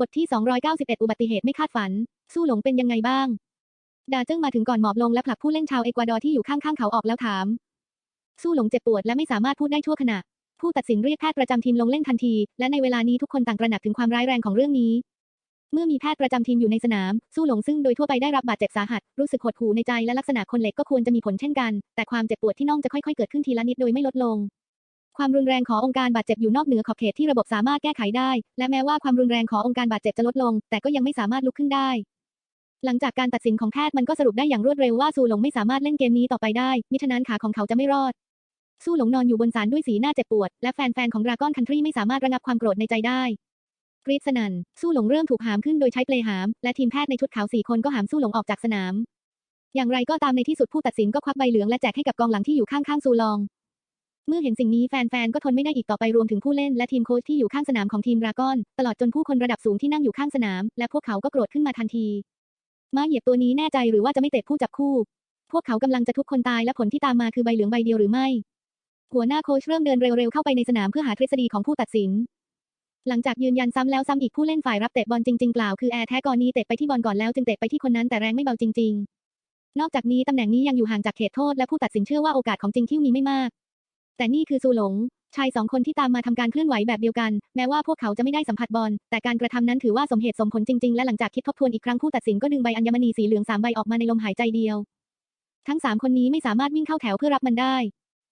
บทที่ 291 อุบัติเหตุไม่คาดฝัน สู้หลงเป็นยังไงบ้าง ดาเจิ้งมาถึงก่อนหมอบลงและผลักผู้เล่นชาวเอกวาดอร์ที่อยู่ข้างๆเขาออกแล้วถาม สู้หลงเจ็บปวดและไม่สามารถพูดได้ชั่วขณะ ผู้ตัดสินเรียกแพทย์ประจำทีมลงเล่นทันที และในเวลานี้ทุกคนต่างระหนักถึงความร้ายแรงของเรื่องนี้ เมื่อมีแพทย์ประจำทีมอยู่ในสนาม สู้หลงซึ่งโดยทั่วไปได้รับบาดเจ็บสาหัส รู้สึกหดหู่ในใจและลักษณะคนเหล็กก็ควรจะมีผลเช่นกัน แต่ความเจ็บปวดที่น่องจะค่อยๆเกิดขึ้นทีละนิดโดยไม่ลดลง ความรุนแรงขององค์การบาดเจ็บอยู่นอกเหนือขอบเขตที่ระบบสามารถแก้ไขได้ และแม้ว่าความรุนแรงขององค์การบาดเจ็บจะลดลง แต่ก็ยังไม่สามารถลุกขึ้นได้ หลังจากการตัดสินของแพทย์มันก็สรุปได้อย่างรวดเร็วว่าซูหลงไม่สามารถเล่นเกมนี้ต่อไปได้ มิฉะนั้นขาของเขาจะไม่รอดสู้หลงนอนอยู่บนศาลด้วยสีหน้าเจ็บปวด และแฟนๆของดราก้อนคันทรีไม่สามารถระงับความโกรธในใจได้กรีดสนัน่นสู้หลงเริ่มถูกหามขึ้นโดยใช้เปลหาม และทีมแพทย์ในชุดขาวสี่คนก็หามสู้หลงออกจากสนาม อย่างไรก็ตามในที่สุดผู้ตัดสินก็ควักใบเหลืองและแจกให้กับกองหลังที่อยู่ข้างๆซูลอง เมื่อเห็นสิ่งนี้แฟนๆ ก็ทนไม่ได้อีกต่อไปรวมถึงผู้เล่นและทีมโค้ชที่อยู่ข้างสนามของทีมรากอน ตลอดจนผู้คนระดับสูงที่นั่งอยู่ข้างสนาม และพวกเขาก็โกรธขึ้นมาทันทีม้าเหยียบตัวนี้แน่ใจหรือว่าจะไม่เตะผู้จับคู่ พวกเขากำลังจะทุบคนตายและผลที่ตามมาคือใบเหลืองใบเดียวหรือไม่ หัวหน้าโค้ชเริ่มเดินเร็วๆเข้าไปในสนามเพื่อหาทฤษฎีของผู้ตัดสิน หลังจากยืนยันซ้ำแล้วซ้ำอีกผู้เล่นฝ่ายรับเตะบอลจริงๆกล่าวคือแอร์แท้กอนนี้เตะไปที่บอลก่อนแล้วจึงเตะไปที่คนนั้นแต่แรงไม่เบาจริง ๆ นอกจากนี้ตำแหน่งนี้ยังอยู่ห่างจากเขตโทษและผู้ตัดสินเชื่อว่าโอกาสของจริงที่มีไม่มาก แต่นี่คือซูหลง ชายสองคนที่ตามมาทำการเคลื่อนไหวแบบเดียวกัน แม้ว่าพวกเขาจะไม่ได้สัมผัสบอล แต่การกระทำนั้นถือว่าสมเหตุสมผลจริง ๆ และหลังจากคิดทบทวนอีกครั้งผู้ตัดสินก็ดึงใบอัญมณีสีเหลืองสามใบออกมาในลมหายใจเดียว ทั้งสามคนนี้ไม่สามารถวิ่งเข้าแถวเพื่อรับมันได้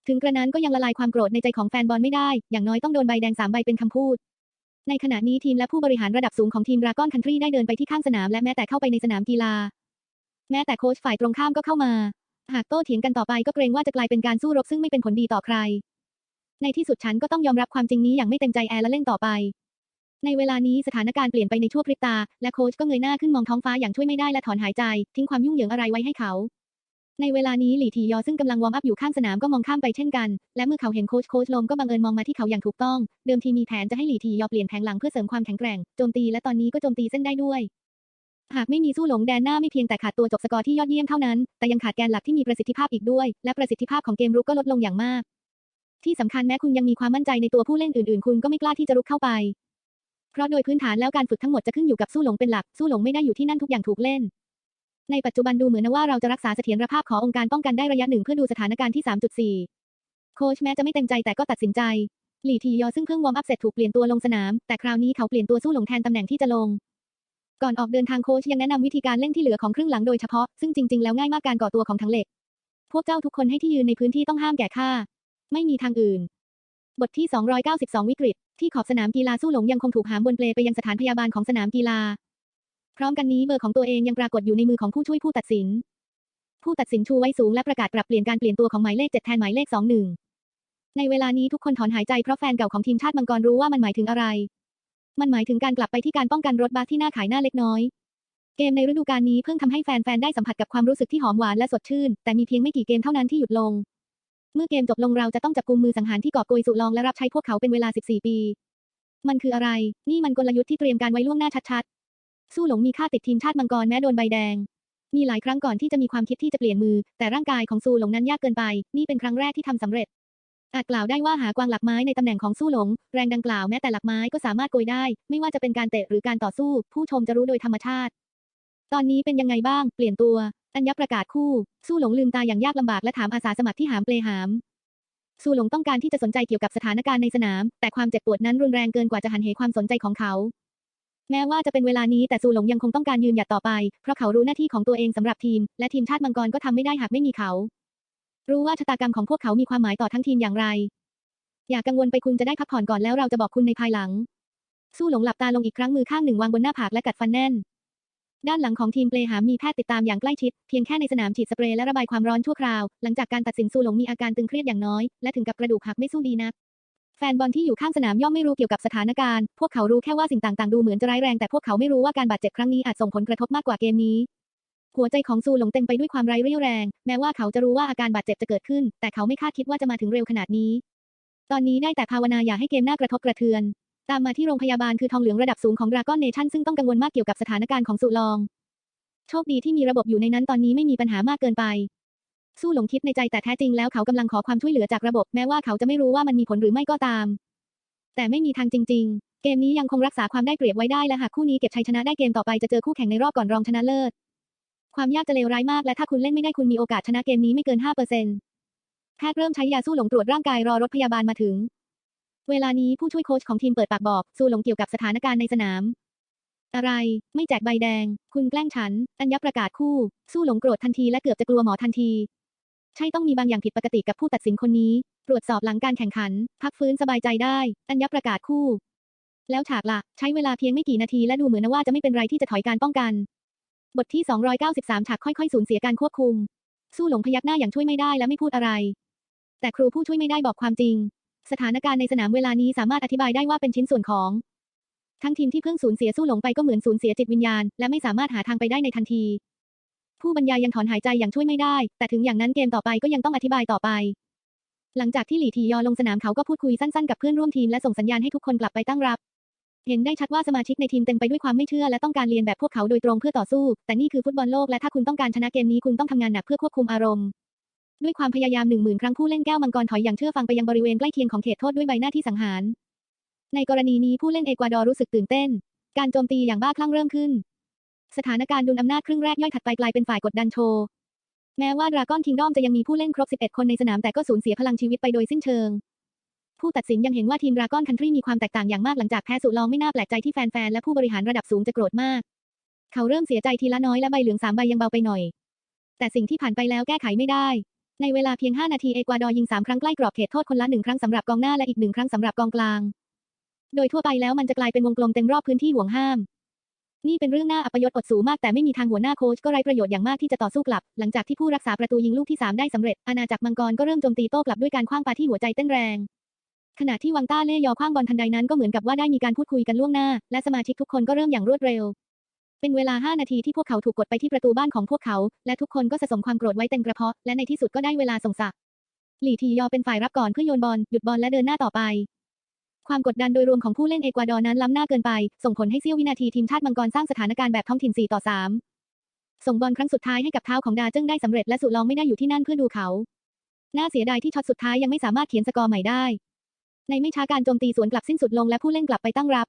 ถึงกระนั้นก็ยังละลายความโกรธในใจของแฟนบอลไม่ได้ อย่างน้อยต้องโดนใบแดงสามใบเป็นคำพูดในขณะนี้ทีมและผู้บริหารระดับสูงของทีมราก้อนคันทรีได้เดินไปที่ข้างสนามและแม้แต่เข้าไปในสนามกีฬา แม้แต่โค้ชฝ่ายตรงข้ามก็เข้ามา หากโต้เถียงกันต่อไปก็เกรงว่าจะกลายเป็นการสู้รบซึ่งไม่เป็นผลดีต่อใคร ในที่สุดฉันก็ต้องยอมรับความจริงนี้อย่างไม่เต็มใจแอร์และเล่นต่อไป ในเวลานี้สถานการณ์เปลี่ยนไปในชั่วพริบตา และโค้ชก็เงยหน้าขึ้นมองท้องฟ้าอย่างช่วยไม่ได้และถอนหายใจ ทิ้งความยุ่งเหยิงอะไรไว้ให้เขาในเวลานี้หลี่ทียอซึ่งกำลังวอร์มอัพอยู่ข้างสนามก็มองข้ามไปเช่นกัน และเมื่อเขาเห็นโค้ชโค้ชลมก็บังเอิญมองมาที่เขาอย่างถูกต้อง เดิมทีมีแผนจะให้หลี่ทียอเปลี่ยนแผงหลังเพื่อเสริมความแข็งแกร่งโจมตีและตอนนี้ก็โจมตีเส้นได้ด้วย หากไม่มีสู้หลงแดนหน้าไม่เพียงแต่ขาดตัวจบสกอร์ที่ยอดเยี่ยมเท่านั้น แต่ยังขาดแกนหลักที่มีประสิทธิภาพอีกด้วย และประสิทธิภาพของเกมรุกก็ลดลงอย่างมาก ที่สำคัญแม้คุณยังมีความมั่นใจในตัวผู้เล่นอื่นๆ คุณก็ไม่กล้าที่จะรุกเข้าไป เพราะโดยพื้นฐานแล้วการฝึกทั้งหมดจะขึ้นอยู่กับสู้หลงเป็นหลัก สู้หลงไม่ได้อยู่ที่นั่นทุกอย่างถูกเล่น ในปัจจุบันดูเหมือนว่าเราจะรักษาเสถียรภาพขององค์การป้องกันได้ระยะหนึ่งเพื่อดูสถานการณ์ที่ 3.4 โค้ชแม้จะไม่เต็มใจแต่ก็ตัดสินใจหลี่ทียอซึ่งเพิ่งวอร์มอัพเสร็จถูกเปลี่ยนตัวลงสนาม แต่คราวนี้เขาเปลี่ยนตัวสู้หลงแทนตำแหน่งที่จะลง ก่อนออกเดินทางโค้ชยังแนะนำวิธีการเล่นที่เหลือของครึ่งหลังโดยเฉพาะ ซึ่งจริง ๆ แล้วง่ายมากการก่อตัวของทั้งเหล็ก พวกเจ้าทุกคนให้ที่ยืนในพื้นที่ต้องห้ามแก่ข้า ไม่มีทางอื่น บทที่ 292 วิกฤต ที่ขอบสนามกีฬาสู้หลงยังคงถูกหามบนเปลไปยังสถานพยาบาลของสนามกีฬา พร้อมกันนี้เบอร์ของตัวเองยังปรากฏอยู่ในมือของผู้ช่วยผู้ตัดสิน ผู้ตัดสินชูไว้สูงและประกาศปรับเปลี่ยนการเปลี่ยนตัวของหมายเลข7แทนหมายเลข21ในเวลานี้ทุกคนถอนหายใจเพราะแฟนเก่าของทีมชาติมังกรรู้ว่ามันหมายถึงอะไร มันหมายถึงการกลับไปที่การป้องกันรถบัสที่หน้าขายหน้าเล็กน้อย เกมในฤดูกาลนี้เพิ่งทำให้แฟนๆ ได้สัมผัสกับความรู้สึกที่หอมหวานและสดชื่น แต่มีเพียงไม่กี่เกมเท่านั้นที่หยุดลง เมื่อเกมจบลงเราจะต้องจับกุมมือสังหารที่กอบโกยสุลองและรับใช้พวกเขาเป็นเวลา 14 ปี มันคืออะไร นี่มันกลยุทธ์ที่เตรียมการไว้ล่วงหน้าชัดๆ สู้หลงมีค่าติดทีมชาติมังกรแม้โดนใบแดงมีหลายครั้งก่อนที่จะมีความคิดที่จะเปลี่ยนมือ แต่ร่างกายของซูหลงนั้นยากเกินไป นี่เป็นครั้งแรกที่ทำสำเร็จ อาจกล่าวได้ว่าหากวางหลักไม้ในตำแหน่งของสู้หลง แรงดังกล่าวแม้แต่หลักไม้ก็สามารถโกยได้ ไม่ว่าจะเป็นการเตะหรือการต่อสู้ ผู้ชมจะรู้โดยธรรมชาติ ตอนนี้เป็นยังไงบ้าง เปลี่ยนตัว อัญญประกาศคู่ สู้หลงลืมตาอย่างยากลำบากและถามอาสาสมัครที่หามเปลหามสู้หลงต้องการที่จะสนใจเกี่ยวกับสถานการณ์ในสนาม แต่ความเจ็บปวดนั้นรุนแรงเกินกว่าจะหันเหความสนใจของเขา แม้ว่าจะเป็นเวลานี้แต่ซูหลงยังคงต้องการยืนหยัดต่อไป เพราะเขารู้หน้าที่ของตัวเองสำหรับทีม และทีมชาติมังกรก็ทำไม่ได้หากไม่มีเขา รู้ว่าชะตากรรมของพวกเขามีความหมายต่อทั้งทีมอย่างไร อย่ากกังวลไปคุณจะได้พักผ่อนก่อนแล้วเราจะบอกคุณในภายหลัง สู้หลงหลับตาลงอีกครั้งมือข้างหนึ่งวางบนหน้าผากและกัดฟันแน่น ด้านหลังของทีมเปลหามมีแพทย์ติดตามอย่างใกล้ชิด เพียงแค่ในสนามฉีดสเปรย์และระบายความร้อนชั่วคราว หลังจากการตัดสินซูหลงมีอาการตึงเครียดอย่างน้อย และถึงกับกระดูกหักไม่สู้ดีนักแฟนบอลที่อยู่ข้างสนามย่อมไม่รู้เกี่ยวกับสถานการณ์ พวกเขารู้แค่ว่าสิ่งต่างๆ ดูเหมือนจะร้ายแรง แต่พวกเขาไม่รู้ว่าการบาดเจ็บครั้งนี้อาจส่งผลกระทบมากกว่าเกมนี้ หัวใจของซูหลงเต็มไปด้วยความไร้เรี่ยวแรง แม้ว่าเขาจะรู้ว่าอาการบาดเจ็บจะเกิดขึ้น แต่เขาไม่คาดคิดว่าจะมาถึงเร็วขนาดนี้ ตอนนี้ได้แต่ภาวนาอย่าให้เกมหน้ากระทบกระเทือน ตามมาที่โรงพยาบาลคือทองเหลืองระดับสูงของดราก้อนเนชั่นซึ่งต้องกังวลมากเกี่ยวกับสถานการณ์ของสุลอง โชคดีที่มีระบบอยู่ในนั้นตอนนี้ไม่มีปัญหามากเกินไปสู้หลงคิดในใจแต่แท้จริงแล้วเขากำลังขอความช่วยเหลือจากระบบแม้ว่าเขาจะไม่รู้ว่ามันมีผลหรือไม่ก็ตาม แต่ไม่มีทางจริง ๆ เกมนี้ยังคงรักษาความได้เปรียบไว้ได้และหากคู่นี้เก็บชัยชนะได้เกมต่อไปจะเจอคู่แข่งในรอบก่อนรองชนะเลิศ ความยากจะเลวร้ายมากและถ้าคุณเล่นไม่ได้คุณมีโอกาสชนะเกมนี้ไม่เกิน 5%แพทย์เริ่มใช้ยาสู้หลงตรวจร่างกายรอรถพยาบาลมาถึง เวลานี้ผู้ช่วยโค้ชของทีมเปิดปากบอกสู้หลงเกี่ยวกับสถานการณ์ในสนาม อะไร ไม่แจกใบแดง คุณแกล้งฉัน อัญญประกาศคู่ สู้หลงโกรธทันทีและเกือบจะกลัวหมอทันที ใช่ต้องมีบางอย่างผิดปกติกับผู้ตัดสินคนนี้ ตรวจสอบหลังการแข่งขัน พักฟื้นสบายใจได้ อัญญประกาศคู่แล้วฉากละ ใช้เวลาเพียงไม่กี่นาทีและดูเหมือนว่าจะไม่เป็นไรที่จะถอยการป้องกัน บทที่ 293 ฉากค่อยๆ สูญเสียการควบคุม สู้หลงพยักหน้าอย่างช่วยไม่ได้และไม่พูดอะไร แต่ครูผู้ช่วยไม่ได้บอกความจริง สถานการณ์ในสนามเวลานี้สามารถอธิบายได้ว่าเป็นชิ้นส่วนของ ทั้งทีมที่เพิ่งสูญเสียสู้หลงไปก็เหมือนสูญเสียจิตวิญญาณ และไม่สามารถหาทางไปได้ในทันที ผู้บรรยายยังถอนหายใจอย่างช่วยไม่ได้ แต่ถึงอย่างนั้นเกมต่อไปก็ยังต้องอธิบายต่อไป หลังจากที่หลี่ทียอลงสนามเขาก็พูดคุยสั้นๆกับเพื่อนร่วมทีมและส่งสัญญาณให้ทุกคนกลับไปตั้งรับ เห็นได้ชัดว่าสมาชิกในทีมเต็มไปด้วยความไม่เชื่อและต้องการเรียนแบบพวกเขาโดยตรงเพื่อต่อสู้ แต่นี่คือฟุตบอลโลกและถ้าคุณต้องการชนะเกมนี้คุณต้องทำงานหนักเพื่อควบคุมอารมณ์ ด้วยความพยายามหนึ่งหมื่นครั้งผู้เล่นแก้วมังกรถอยอย่างเชื่อฟังไปยังบริเวณใกล้เคียงของเขตโทษด้วยใบหน้าที่สังหาร ในกรณีนี้ผู้เล่นเอกวาดอร์รู้สึกตื่นเต้น การโจมตีอย่างบ้าคลั่งเริ่มขึ้น สถานการณ์ดุลอำนาจครึ่งแรกย่อยถัดไปกลายเป็นฝ่ายกดดันโชว์แม้ว่าดราก้อนคิงดอมจะยังมีผู้เล่นครบ 11 คนในสนามแต่ก็สูญเสียพลังชีวิตไปโดยสิ้นเชิง ผู้ตัดสินยังเห็นว่าทีมดราก้อนคันทรีมีความแตกต่างอย่างมากหลังจากแพ้สุลองไม่น่าแปลกใจที่แฟนๆและผู้บริหารระดับสูงจะโกรธมาก เขาเริ่มเสียใจทีละน้อยและใบเหลืองสามใบยังเบาไปหน่อย แต่สิ่งที่ผ่านไปแล้วแก้ไขไม่ได้ ในเวลาเพียง 5 นาทีเอกวาดอร์ยิง 3 ครั้งใกล้กรอบเขตโทษคนละหนึ่งครั้งสำหรับกองหน้าและอีกหนึ่งครั้งสำหรับกองกลาง โดยทั่วไปแล้วมันจะกลายเป็นวงกลมเต็มรอบพื้นที่ห่วงห้าม นี่เป็นเรื่องน่าอัปยศอดสูมากแต่ไม่มีทางหัวหน้าโค้ชก็ไร้ประโยชน์อย่างมากที่จะต่อสู้กลับ หลังจากที่ผู้รักษาประตูยิงลูกที่ 3 ได้สำเร็จอาณาจักรมังกรก็เริ่มโจมตีโต้กลับด้วยการคว้างปาที่หัวใจเต้นแรง ขณะที่วังต้าเล่ยอคว้างบอลทันใดนั้นก็เหมือนกับว่าได้มีการพูดคุยกันล่วงหน้า และสมาชิกทุกคนก็เริ่มอย่างรวดเร็ว เป็นเวลา 5 นาทีที่พวกเขาถูกกดไปที่ประตูบ้านของพวกเขา และทุกคนก็สะสมความโกรธไว้เต็มกระเพาะ และในที่สุดก็ได้เวลาส่งสักหลี่ทียอเป็นฝ่ายรับก่อนเพื่อโยนบอลหยุดบอลและเดินหน้าต่อไป ความกดดันโดยรวมของผู้เล่นเอกวาดอร์นั้นล้ำหน้าเกินไป ส่งผลให้เสี้ยววินาทีทีมชาติมังกรสร้างสถานการณ์แบบท้องถิ่น4ต่อ3ส่งบอลครั้งสุดท้ายให้กับเท้าของดาเจิ้งได้สำเร็จและสุลองไม่ได้อยู่ที่นั่นเพื่อดูเขา น่าเสียดายที่ช็อตสุดท้ายยังไม่สามารถเขียนสกอร์ใหม่ได้ ในไม่ช้าการโจมตีสวนกลับสิ้นสุดลงและผู้เล่นกลับไปตั้งรับ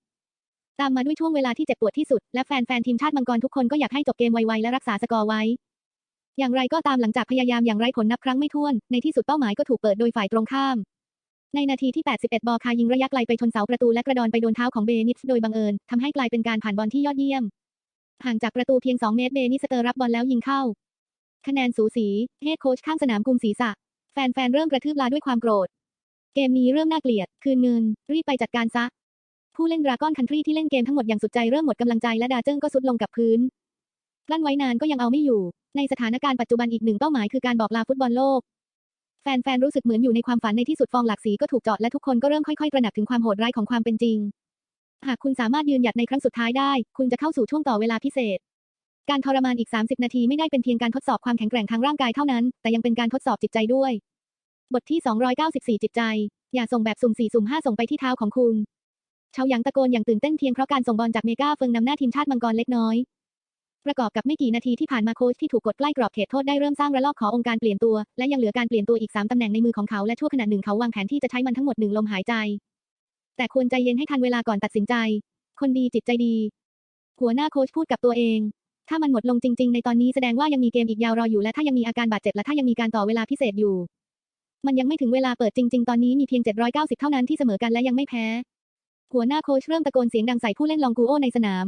ตามมาด้วยช่วงเวลาที่เจ็บปวดที่สุด และแฟนๆทีมชาติมังกรทุกคนก็อยากให้จบเกมไวๆและรักษาสกอร์ไว้ อย่างไรก็ตามหลังจากพยายามอย่างไร้ผลนับครั้งไม่ถ้วน ในที่สุดเป้าหมายก็ถูกเปิดโดยฝ่ายตรงข้าม ในนาทีที่ 81 บอคายิงระยะไกลไปชนเสาประตูและกระดอนไปโดนเท้าของเบนิสโดยบังเอิญทำให้กลายเป็นการผ่านบอลที่ยอดเยี่ยม ห่างจากประตูเพียง 2 เมตรเบนิสเตอร์รับบอลแล้วยิงเข้า คะแนนสูสีเฮดโค้ชข้างสนามกุมศีรษะแฟนๆเริ่มกระทืบลาด้วยความโกรธ เกมนี้เริ่มน่าเกลียด คืนเงิน รีบไปจัดการซะ ผู้เล่นดราก้อนคันทรีที่เล่นเกมทั้งหมดอย่างสุดใจเริ่มหมดกำลังใจและดาเจิ้งก็สุดลงกับพื้นกลั้นไว้นานก็ยังเอาไม่อยู่ ในสถานการณ์ปัจจุบันอีกหนึ่งเป้าหมายคือการบอกลาฟุตบอลโลก แฟนๆรู้สึกเหมือนอยู่ในความฝันในที่สุดฟองหลักสีก็ถูกเจาะและทุกคนก็เริ่มค่อยๆตระหนักถึงความโหดร้ายของความเป็นจริง หากคุณสามารถยืนหยัดในครั้งสุดท้ายได้ คุณจะเข้าสู่ช่วงต่อเวลาพิเศษ การทรมานอีก 30 นาทีไม่ได้เป็นเพียงการทดสอบความแข็งแกร่งทางร่างกายเท่านั้น แต่ยังเป็นการทดสอบจิตใจด้วย บทที่ 294 จิตใจ อย่าส่งแบบสุ่ม4สุ่ม5 ส่งไปที่เท้าของคุณเชาหยางตะโกนอย่างตื่นเต้นเพียงเพราะการส่งบอลจากเมกาเฟิงนำหน้าทีมชาติมังกรเล็กน้อย ประกอบกับไม่กี่นาทีที่ผ่านมาโค้ชที่ถูกกดใกล้กรอบเขตโทษได้เริ่มสร้างระลอกขอองค์การเปลี่ยนตัว และยังเหลือการเปลี่ยนตัวอีก 3 ตำแหน่งในมือของเขาและชั่วขณะหนึ่งเขาวางแผนที่จะใช้มันทั้งหมดหนึ่งลมหายใจ แต่ควรใจเย็นให้ทันเวลาก่อนตัดสินใจ คนดีจิตใจดี หัวหน้าโค้ชพูดกับตัวเองถ้ามันหมดลงจริง ๆ ในตอนนี้แสดงว่ายังมีเกมอีกยาวรออยู่และถ้ายังมีอาการบาดเจ็บและถ้ายังมีการต่อเวลาพิเศษอยู่ มันยังไม่ถึงเวลาเปิดจริง ๆ ตอนนี้มีเพียง 790 เท่านั้นที่เสมอกันและยังไม่แพ้ หัวหน้าโค้ชเริ่มตะโกนเสียงดังใส่ผู้เล่นลองกูโอในสนาม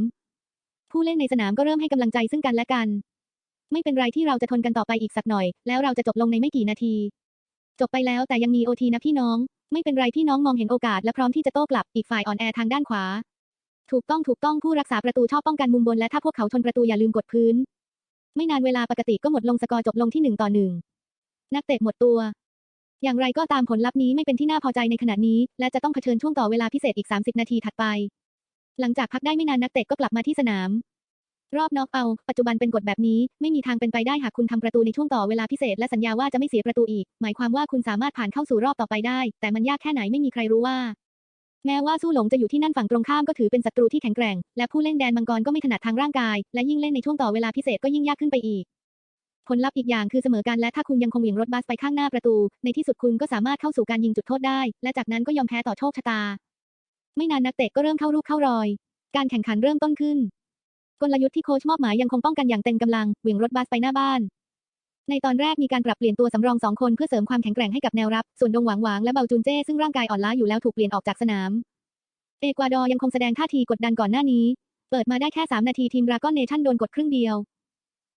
ผู้เล่นในสนามก็เริ่มให้กำลังใจซึ่งกันและกัน ไม่เป็นไรที่เราจะทนกันต่อไปอีกสักหน่อย แล้วเราจะจบลงในไม่กี่นาที จบไปแล้วแต่ยังมีโอทีนะพี่น้อง ไม่เป็นไรพี่น้องมองเห็นโอกาสและพร้อมที่จะโต้กลับอีกฝ่ายอ่อนแอทางด้านขวา ถูกต้องถูกต้องผู้รักษาประตูชอบป้องกันมุมบนและถ้าพวกเขาชนประตูอย่าลืมกดพื้น ไม่นานเวลาปกติก็หมดลงสกอร์จบลงที่หนึ่งต่อหนึ่งนักเตะหมดตัว อย่างไรก็ตามผลลัพธ์นี้ไม่เป็นที่น่าพอใจในขณะนี้ และจะต้องเผชิญช่วงต่อเวลาพิเศษอีก 30 นาทีถัดไป หลังจากพักได้ไม่นานนักเตะก็กลับมาที่สนาม รอบน็อกเอา ปัจจุบันเป็นกฎแบบนี้ ไม่มีทางเป็นไปได้หากคุณทำประตูในช่วงต่อเวลาพิเศษและสัญญาว่าจะไม่เสียประตูอีก หมายความว่าคุณสามารถผ่านเข้าสู่รอบต่อไปได้ แต่มันยากแค่ไหนไม่มีใครรู้ว่า แม้ว่าสู้หลงจะอยู่ที่นั่นฝั่งตรงข้ามก็ถือเป็นศัตรูที่แข็งแกร่ง และผู้เล่นแดนมังกรก็ไม่ถนัดทางร่างกาย และยิ่งเล่นในช่วงต่อเวลาพิเศษก็ยิ่งยากขึ้นไปอีก ผลลัพธ์อีกอย่างคือเสมอกันและถ้าคุณยังคงเหวี่ยงรถบัสไปข้างหน้าประตู ในที่สุดคุณก็สามารถเข้าสู่การยิงจุดโทษได้ และจากนั้นก็ยอมแพ้ต่อโชคชะตา ไม่นานนักเตะก็เริ่มเข้ารูปเข้ารอย การแข่งขันเริ่มต้นขึ้น กลยุทธ์ที่โค้ชมอบหมายยังคงป้องกันอย่างเต็มกำลังเหวี่ยงรถบัสไปหน้าบ้าน ในตอนแรกมีการปรับเปลี่ยนตัวสำรองสองคนเพื่อเสริมความแข็งแกร่งให้กับแนวรับ ส่วนดงหวางหวางและเบาจุนเจ้ซึ่งร่างกายอ่อนล้าอยู่แล้วถูกเปลี่ยนออกจากสนาม เอกวาดอร์ยังคงแสดงท่าทีกดดันก่อนหน้านี้ เปิดมาได้แค่ 3 นาทีทีมรากอนเนชั่นโดนกดครึ่งเดียว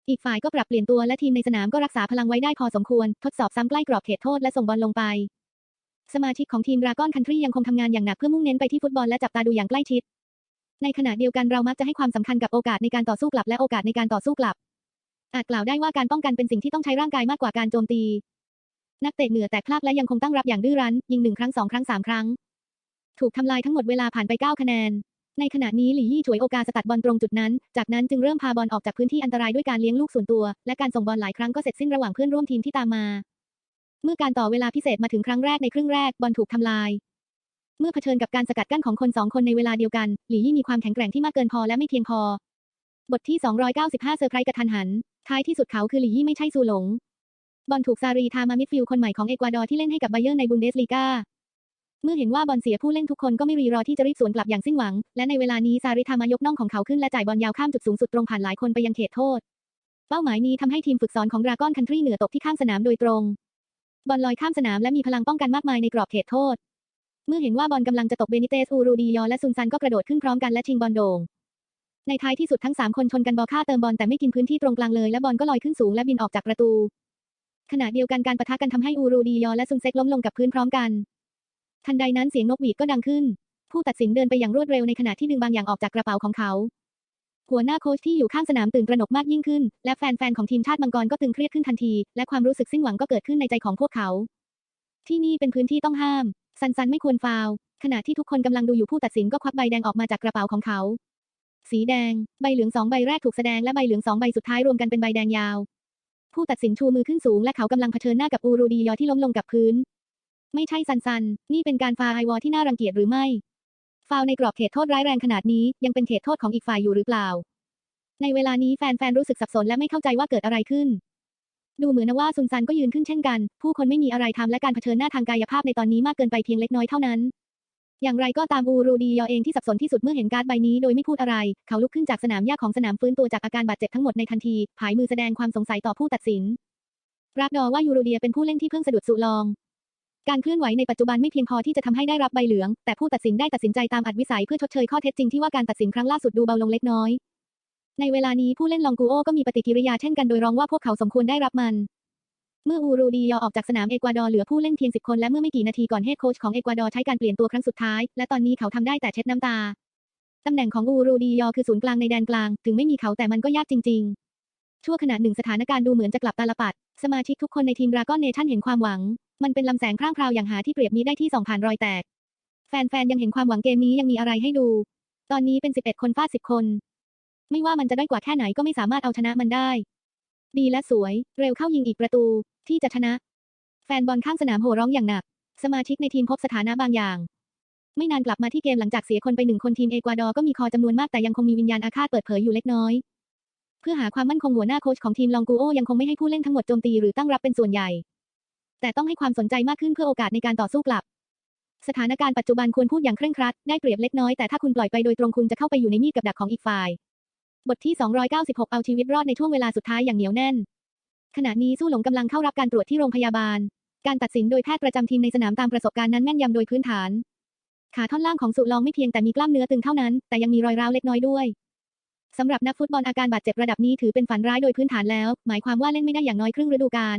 อีกฝ่ายก็ปรับเปลี่ยนตัวและทีมในสนามก็รักษาพลังไว้ได้พอสมควร ทดสอบซ้ำใกล้กรอบเขตโทษและส่งบอลลงไป สมาชิกของทีมดราก้อนคันทรียังคงทำงานอย่างหนักเพื่อมุ่งเน้นไปที่ฟุตบอลและจับตาดูอย่างใกล้ชิด ในขณะเดียวกันเรามักจะให้ความสำคัญกับโอกาสในการต่อสู้กลับและโอกาสในการต่อสู้กลับ อาจกล่าวได้ว่าการป้องกันเป็นสิ่งที่ต้องใช้ร่างกายมากกว่าการโจมตี นักเตะเหนือแตกพลาดและยังคงตั้งรับอย่างดื้อรั้น ยิงหนึ่งครั้งสองครั้งสามครั้ง ถูกทำลายทั้งหมดเวลาผ่านไป9คะแนน ในขณะนี้หลี่ยี่ฉวยโอกาสสกัดบอลตรงจุดนั้น จากนั้นจึงเริ่มพาบอลออกจากพื้นที่อันตรายด้วยการเลี้ยงลูกส่วนตัว และการส่งบอลหลายครั้งก็เสร็จสิ้นระหว่างเพื่อนร่วมทีมที่ตามมา เมื่อการต่อเวลาพิเศษมาถึงครั้งแรกในครึ่งแรกบอลถูกทำลาย เมื่อเผชิญกับการสกัดกั้นของคนสองคนในเวลาเดียวกัน หลี่ยี่มีความแข็งแกร่งที่มากเกินพอและไม่เพียงพอ บทที่ 295 เซอร์ไพรส์กระทันหัน ท้ายที่สุดเขาคือหลี่ยี่ไม่ใช่ซูหลง บอลถูกซารีทามามิดฟิลด์คนใหม่ของเอกวาดอร์ที่เล่นให้กับไบเยิร์ในบุนเดสลีกา เมื่อเห็นว่าบอลเสียผู้เล่นทุกคนก็ไม่รีรอที่จะรีบสวนกลับอย่างสิ้นหวัง และในเวลานี้ซาริทามายกน่องของเขาขึ้นและจ่ายบอลยาวข้ามจุดสูงสุดตรงผ่านหลายคนไปยังเขตโทษ เป้าหมายนี้ทำให้ทีมฝึกสอนของดราก้อนคันทรีเหนือตกที่ข้างสนามโดยตรง บอลลอยข้ามสนามและมีพลังป้องกันมากมายในกรอบเขตโทษ เมื่อเห็นว่าบอลกำลังจะตกเบนิเตสอูรูดียอและซุนซันก็กระโดดขึ้นพร้อมกันและชิงบอลโด่งในท้ายที่สุดทั้ง 3 คนชนกันบอลค่าเติมบอลแต่ไม่กินพื้นที่ตรงกลางเลยและบอลก็ลอยขึ้นสูงและบินออกจากประตู ขณะเดียวกันการปะทะกันทำให้อูรูดียอและซุนเซกล้มลงกับพื้นพร้อมกัน ทันใดนั้นเสียงนกหวีดก็ดังขึ้น ผู้ตัดสินเดินไปอย่างรวดเร็วในขณะที่ดึงบางอย่างออกจากกระเป๋าของเขา หัวหน้าโค้ชที่อยู่ข้างสนามตื่นตระหนกมากยิ่งขึ้น และแฟนๆของทีมชาติมังกรก็ตึงเครียดขึ้นทันที และความรู้สึกสิ้นหวังก็เกิดขึ้นในใจของพวกเขา ที่นี่เป็นพื้นที่ต้องห้าม ซันซันไม่ควรฟาวขณะที่ทุกคนกำลังดูอยู่ผู้ตัดสินก็ควักใบแดงออกมาจากกระเป๋าของเขา สีแดง ใบเหลืองสองใบแรกถูกแสดงและใบเหลืองสองใบสุดท้ายรวมกันเป็นใบแดงยาว ผู้ตัดสินชูมือขึ้นสูงและเขากำลังเผชิญหน้ากับอูรูดียอที่ล้มลงกับพื้น ไม่ใช่ซันซัน นี่เป็นการฟาไอวอที่น่ารังเกียจหรือไม่ ฟาวในกรอบเขตโทษร้ายแรงขนาดนี้ ยังเป็นเขตโทษของอีกฝ่ายอยู่หรือเปล่า ในเวลานี้แฟนๆรู้สึกสับสนและไม่เข้าใจว่าเกิดอะไรขึ้น ดูเหมือนว่าซุนซันก็ยืนขึ้นเช่นกัน ผู้คนไม่มีอะไรทำและการเผชิญหน้าทางกายภาพในตอนนี้มากเกินไปเพียงเล็กน้อยเท่านั้น อย่างไรก็ตามอูรูดียอเองที่สับสนที่สุดเมื่อเห็นการ์ดใบนี้โดยไม่พูดอะไร เขาลุกขึ้นจากสนามหญ้าของสนามฟื้นตัวจากอาการบาดเจ็บทั้งหมดในทันทีผายมือแสดงความสงสัยต่อผู้ตัดสินรักดอว่ายูโรเดียเป็นผู้เล่นที่เพิ่งสะดุดสุลอง การเคลื่อนไหวในปัจจุบันไม่เพียงพอที่จะทำให้ได้รับใบเหลือง แต่ผู้ตัดสินได้ตัดสินใจตามอัดวิสัยเพื่อชดเชยข้อเท็จจริงที่ว่าการตัดสินครั้งล่าสุดดูเบาลงเล็กน้อย ในเวลานี้ผู้เล่นลองกูโอก็มีปฏิกิริยาเช่นกันโดยร้องว่าพวกเขาสมควรได้รับมัน เมื่ออูรูดียอออกจากสนามเอกวาดอร์เหลือผู้เล่นเพียง10คนและเมื่อไม่กี่นาทีก่อนเฮดโค้ชของเอกวาดอร์ใช้การเปลี่ยนตัวครั้งสุดท้าย และตอนนี้เขาทำได้แต่เช็ดน้ำตาตำแหน่งของอูรูดียอคือศูนย์กลางในแดนกลาง ถึงไม่มีเขาแต่มันก็ยากจริง ๆ ชั่วขณะหนึ่งสถานการณ์ดูเหมือนจะกลับตาลปัด สมาชิกทุกคนในทีมดราก้อนเนชั่นเห็นความหวัง มันเป็นลำแสงพร่างพราวอย่างหาที่เปรียบนี้ได้ที่ส่องผ่านรอยแตก แฟนๆยังเห็นความหวังเกมนี้ยังมีอะไรให้ดู ตอนนี้เป็น 11 คนฟาด 10 คน ไม่ว่ามันจะได้กว่าแค่ไหนก็ไม่สามารถเอาชนะมันได้ ดีและสวย เร็วเข้ายิงอีกประตู ที่จะชนะ แฟนบอลข้างสนามโห่ร้องอย่างหนัก สมาชิกในทีมพบสถานะบางอย่าง ไม่นานกลับมาที่เกมหลังจากเสียคนไปหนึ่งคนทีมเอกวาดอร์ก็มีคอจำนวนมากแต่ยังคงมีวิญญาณอาฆาตเปิดเผยอยู่เล็กน้อยเพื่อหาความมั่นคงหัวหน้าโค้ชของทีมลองกูโอยังคงไม่ให้ผู้เล่นทั้งหมดโจมตีหรือตั้งรับเป็นส่วนใหญ่ แต่ต้องให้ความสนใจมากขึ้นเพื่อโอกาสในการต่อสู้กลับ สถานการณ์ปัจจุบันควรพูดอย่างเคร่งครัด ได้เปรียบเล็กน้อยแต่ถ้าคุณปล่อยไปโดยตรงคุณจะเข้าไปอยู่ในมีดกับดักของอีกฝ่าย บทที่ 296 เอาชีวิตรอดในช่วงเวลาสุดท้ายอย่างเหนียวแน่น ขณะนี้สู้หลงกำลังเข้ารับการตรวจที่โรงพยาบาล การตัดสินโดยแพทย์ประจำทีมในสนามตามประสบการณ์นั้นแม่นยำโดยพื้นฐาน ขาท่อนล่างของสุลองไม่เพียงแต่มีกล้ามเนื้อตึงเท่านั้น แต่ยังมีรอยร้าวเล็กน้อยด้วยสำหรับนักฟุตบอลอาการบาดเจ็บระดับนี้ถือเป็นฝันร้ายโดยพื้นฐานแล้ว หมายความว่าเล่นไม่ได้อย่างน้อยครึ่งฤดูกาล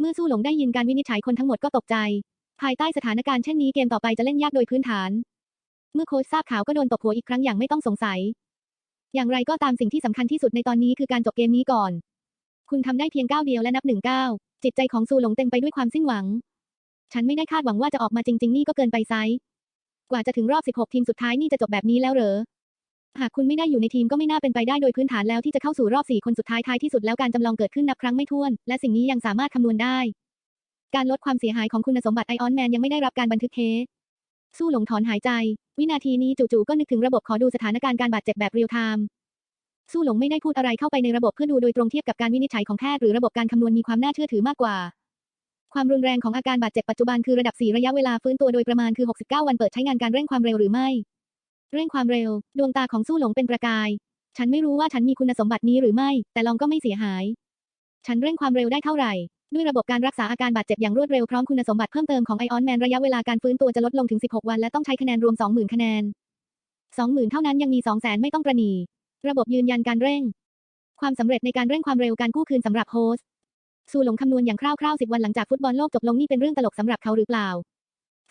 เมื่อสู้หลงได้ยินการวินิจฉัยคนทั้งหมดก็ตกใจ ภายใต้สถานการณ์เช่นนี้เกมต่อไปจะเล่นยากโดยพื้นฐาน เมื่อโค้ชทราบข่าวก็โดนตบหัวอีกครั้งอย่างไม่ต้องสงสัย อย่างไรก็ตามสิ่งที่สำคัญที่สุดในตอนนี้คือการจบเกมนี้ก่อน คุณทำได้เพียงก้าวเดียวและนับหนึ่งก้าวจิตใจของซูหลงเต็มไปด้วยความสิ้นหวัง ฉันไม่ได้คาดหวังว่าจะออกมาจริง ๆ นี่ก็เกินไปไซส์กว่าจะถึงรอบ 16 ทีมสุดท้ายนี่จะจบแบบนี้แล้วเหรอ หากคุณไม่ได้อยู่ในทีมก็ไม่น่าเป็นไปได้โดยพื้นฐานแล้วที่จะเข้าสู่รอบ4คนสุดท้ายท้ายที่สุดแล้วการจำลองเกิดขึ้นนับครั้งไม่ถ้วน และสิ่งนี้ยังสามารถคำนวณได้ การลดความเสียหายของคุณสมบัติไอออนแมนยังไม่ได้รับการบันทึกเทสสู้หลงถอนหายใจ วินาทีนี้จู่ๆก็นึกถึงระบบขอดูสถานการณ์การบาดเจ็บแบบเรียลไทม์สู้หลงไม่ได้พูดอะไรเข้าไปในระบบเพื่อดูโดยตรงเทียบกับการวินิจฉัยของแพทย์หรือระบบการคำนวณมีความน่าเชื่อถือมากกว่า ความรุนแรงของอาการบาดเจ็บปัจจุบันคือระดับ 4 ระยะเวลาฟื้นตัวโดยประมาณคือ 69 วันเปิดใช้งานการเร่งความเร็วหรือไม่ เร่งความเร็ว ดวงตาของสู้หลงเป็นประกาย ฉันไม่รู้ว่าฉันมีคุณสมบัตินี้หรือไม่ แต่ลองก็ไม่เสียหาย ฉันเร่งความเร็วได้เท่าไหร่ ด้วยระบบการรักษาอาการบาดเจ็บอย่างรวดเร็วพร้อมคุณสมบัติเพิ่มเติมของไอออนแมนระยะเวลาการฟื้นตัวจะลดลงถึง 16 วันและต้องใช้คะแนนรวม 20,000 คะแนน 20,000 เท่านั้นยังมี 200,000 ไม่ต้องประนีระบบยืนยันการเร่ง ความสำเร็จในการเร่งความเร็วการกู้คืนสำหรับโฮสสู่หลงคำนวณอย่างคร่าวๆ10 วันหลังจากฟุตบอลโลกจบลงนี่เป็นเรื่องตลกสำหรับเขาหรือเปล่า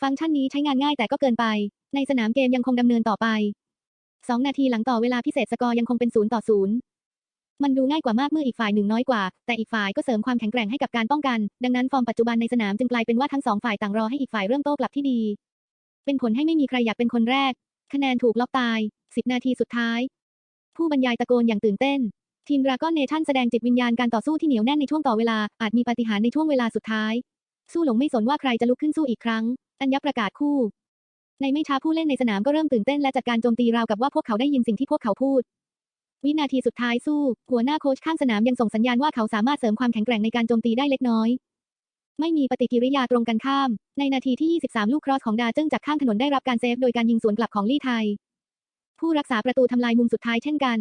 ฟังก์ชันนี้ใช้งานง่ายแต่ก็เกินไป ในสนามเกมยังคงดำเนินต่อไป 2 นาทีหลังต่อเวลาพิเศษสกอร์ยังคงเป็น0ต่อ0มันดูง่ายกว่ามากเมื่ออีกฝ่ายหนึ่งน้อยกว่า แต่อีกฝ่ายก็เสริมความแข็งแกร่งให้กับการป้องกัน ดังนั้นฟอร์มปัจจุบันในสนามจึงกลายเป็นว่าทั้งสองฝ่ายต่างรอให้อีกฝ่ายเริ่มโต้กลับที่ดี เป็นผลให้ไม่มีใครอยากเป็นคนแรก คะแนนถูกล็อกตาย 10 นาทีสุดท้าย ผู้บรรยายตะโกนอย่างตื่นเต้น ทีมดราก้อนเนชั่นแสดงจิตวิญญาณการต่อสู้ที่เหนียวแน่นในช่วงต่อเวลา อาจมีปาฏิหาริย์ในช่วงเวลาสุดท้าย สู้หลงไม่สนว่าใครจะลุกขึ้นสู้อีกครั้ง อัญญประกาศคู่ ในไม่ช้าผู้เล่นในสนามก็เริ่มตื่นเต้นและจัดการโจมตีราวกับว่าพวกเขาได้ยินสิ่งที่พวกเขาพูด วินาทีสุดท้ายสู้ หัวหน้าโค้ชข้างสนามยังส่งสัญญาณว่าเขาสามารถเสริมความแข็งแกร่งในการโจมตีได้เล็กน้อย ไม่มีปฏิกิริยาตรงกันข้าม ในนาทีที่ 23 ลูกครอสของดาเจิ้งจากข้างถนนได้รับการเซฟโดยการยิงสวนกลับของลี่ไทย ผู้รักษาประตูทำลายมุมสุดท้ายเช่นกัน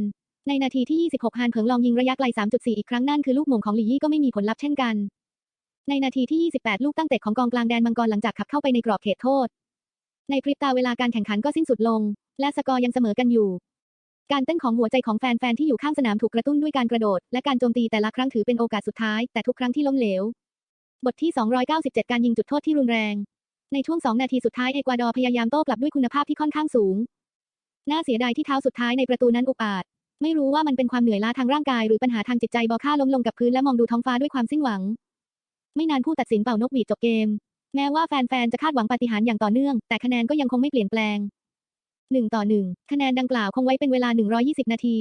ในนาทีที่ 26 ฮานเผิงลองยิงระยะไกล 3.4 อีกครั้งนั่นคือลูกหม่งของหลี่ยี่ก็ไม่มีผลลัพธ์เช่นกัน ในนาทีที่ 28 ลูกตั้งเตะของกองกลางแดนมังกรหลังจากขับเข้าไปในกรอบเขตโทษ ในพริบตาเวลาการแข่งขันก็สิ้นสุดลง และสกอร์ยังเสมอกันอยู่ การเต้นของหัวใจของแฟนๆที่อยู่ข้างสนามถูกกระตุ้นด้วยการกระโดด และการโจมตีแต่ละครั้งถือเป็นโอกาสสุดท้าย แต่ทุกครั้งที่ล้มเหลว บทที่ 297 การยิงจุดโทษที่รุนแรง ในช่วง 2 นาทีสุดท้ายเอกวาดอร์พยายามโต้กลับด้วยคุณภาพที่ค่อนข้างสูง น่าเสียดายที่เท้าสุดท้ายในประตูนั้นอุกอาจ ไม่รู้ว่ามันเป็นความเหนื่อยล้าทางร่างกายหรือปัญหาทางจิตใจบอค่าล้มลงกับพื้นและมองดูท้องฟ้าด้วยความสิ้นหวัง ไม่นานผู้ตัดสินเป่านกหวีดจบเกม แม้ว่าแฟนๆ จะคาดหวังปาฏิหาริย์อย่างต่อเนื่อง แต่คะแนนก็ยังคงไม่เปลี่ยนแปลง1ต่อ1คะแนนดังกล่าวคงไว้เป็นเวลา 120 นาที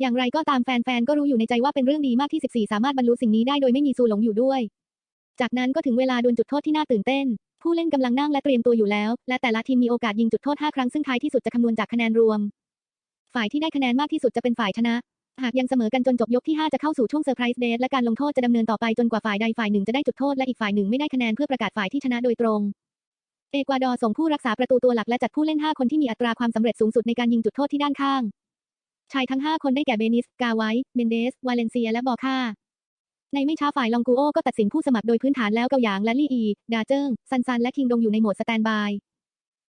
อย่างไรก็ตามแฟนๆ ก็รู้อยู่ในใจว่าเป็นเรื่องดีมากที่ 14 สามารถบรรลุสิ่งนี้ได้โดยไม่มีซูหลงอยู่ด้วย จากนั้นก็ถึงเวลาดวลจุดโทษที่น่าตื่นเต้น ผู้เล่นกำลังนั่งและเตรียมตัวอยู่แล้ว และแต่ละทีมมีโอกาสยิงจุดโทษ 5 ครั้งซึ่งท้ายที่สุดจะคำนวณจากคะแนนรวม ฝ่ายที่ได้คะแนนมากที่สุดจะเป็นฝ่ายชนะ หากยังเสมอกันจนจบยกที่ 5 จะเข้าสู่ช่วงเซอร์ไพรส์เดทและการลงโทษจะดำเนินต่อไปจนกว่าฝ่ายใดฝ่ายหนึ่งจะได้จุดโทษและอีกฝ่ายหนึ่งไม่ได้คะแนนเพื่อประกาศฝ่ายที่ชนะโดยตรง เอกวาดอร์ส่งผู้รักษาประตูตัวหลักและจัดผู้เล่น 5 คนที่มีอัตราความสำเร็จสูงสุดในการยิงจุดโทษที่ด้านข้าง ชายทั้ง 5 คนได้แก่เบนิส กาไวเมนเดส วาเลนเซีย และบอค่าในไม่ช้าฝ่ายลองกูโอก็ตัดสินผู้สมัครโดยพื้นฐานแล้วเกาหยางและลี่อี ดาเจิ้ง ซันซัน และคิงดงอยู่ในโหมดสแตนบาย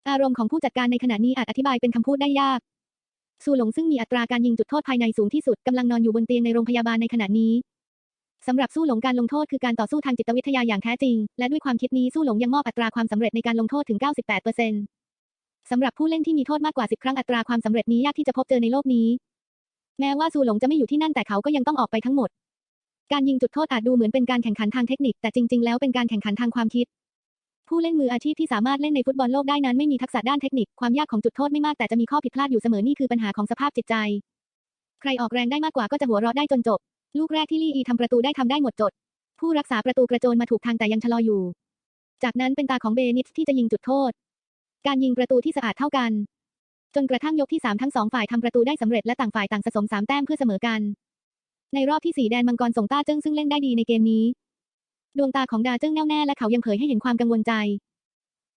อารมณ์ของผู้จัดการในขณะนี้อาจอธิบายเป็นคำพูดได้ยาก ซูหลงซึ่งมีอัตราการยิงจุดโทษภายในสูงที่สุดกำลังนอนอยู่บนเตียงในโรงพยาบาลในขณะนี้สำหรับสู้หลงการลงโทษคือการต่อสู้ทางจิตวิทยาอย่างแท้จริง และด้วยความคิดนี้สู้หลงยังมอบอัตราความสำเร็จในการลงโทษถึง 98%สำหรับผู้เล่นที่มีโทษมากกว่า 10 ครั้งอัตราความสำเร็จนี้ยากที่จะพบเจอในโลกนี้ แม้ว่าซูหลงจะไม่อยู่ที่นั่นแต่เขาก็ยังต้องออกไปทั้งหมด การยิงจุดโทษอาจดูเหมือนเป็นการแข่งขันทางเทคนิค แต่จริง ๆ แล้วเป็นการแข่งขันทางความคิด ผู้เล่นมืออาชีพที่สามารถเล่นในฟุตบอลโลกได้นั้นไม่มีทักษะด้านเทคนิค ความยากของจุดโทษไม่มากแต่จะมีข้อผิดพลาดอยู่เสมอนี่คือปัญหาของสภาพจิตใจ ใครออกแรงได้มากกว่าก็จะหัวเราะได้จนจบ ลูกแรกที่ลี่อีทำประตูได้ทำได้หมดจด ผู้รักษาประตูกระโจนมาถูกทางแต่ยังชะลออยู่ จากนั้นเป็นตาของเบนิสที่จะยิงจุดโทษ การยิงประตูที่สะอาดเท่ากัน จนกระทั่งยกที่สามทั้งสองฝ่ายทำประตูได้สำเร็จและต่างฝ่ายต่างสะสมสามแต้มเพื่อเสมอกัน ในรอบที่สี่แดนมังกรส่งต้าเจิ้งซึ่งเล่นได้ดีในเกมนี้ ดวงตาของดาเจิ้งแน่วแน่และเขายังเผยให้เห็นความกังวลใจ